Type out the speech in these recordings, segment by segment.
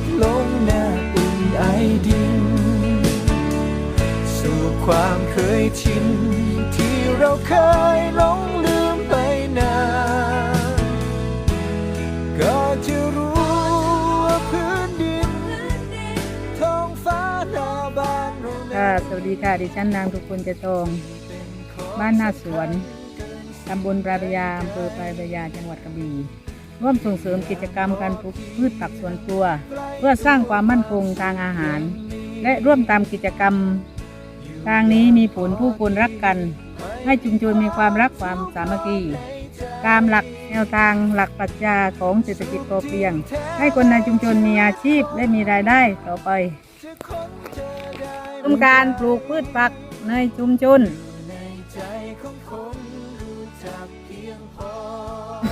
บลงหน้าอุ่นไอดิน สู่ความเคยชิน ที่เราเคยหลงลืมไปนานก็จะรู้ว่าพื้นดินท้องฟ้าหน้าบ้านเราค่ะสวัสดีค่ะ ดิฉันนางทุกคนจะทอง บ้านนาสวน ตำบลปลายพระยาอำเภอปลายพระยา จังหวัดกระบี่ ร่วมส่งเสริมกิจกรรมการปลูกพืชผักสวนครัว พื่อสร้างความมั่นคงทางอาหาร และร่วมตามกิจกรรม ทางนี้มีผลผู้คนรักกัน ให้ชุมชนมีความรักความสามัคคีตามหลักแนวทางหลักปรัชญาของเศรษฐกิจพอเพียง ให้คนในชุมชนมีอาชีพและมีรายได้ต่อไปกรมการปลูกพืชผักในชุมชน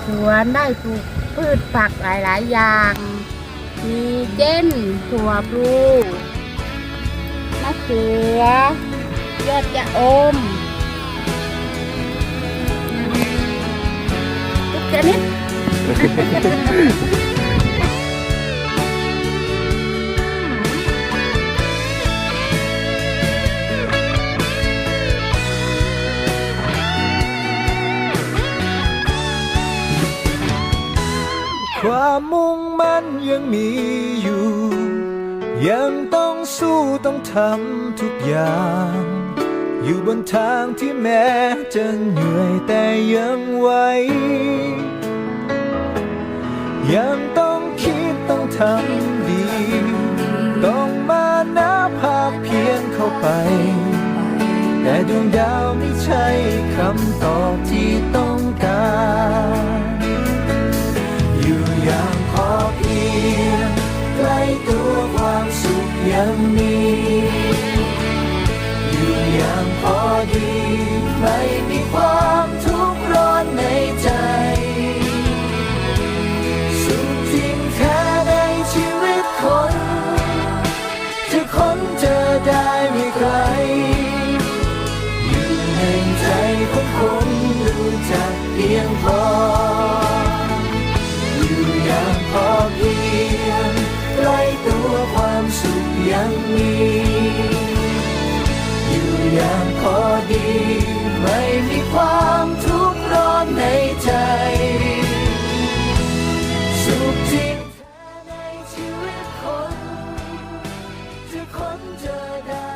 สวนได้ปลูกพืชผักหลาย ๆ อย่าง มีเจ้นถั่วพลูมะเขือ ยอดยะอมทุกชนิด ความมุ่งมั่นยังมีอยู่ ยังต้องสู้ต้องทำทุกอย่าง อยู่บนทางที่แม้จะเหนื่อยแต่ยังไหวยังต้องคิดต้องทำดี ต้องมานาภาพเพียงเข้าไป แต่ดวงดาวไม่ใช่คำตอบ สุขยัง জগা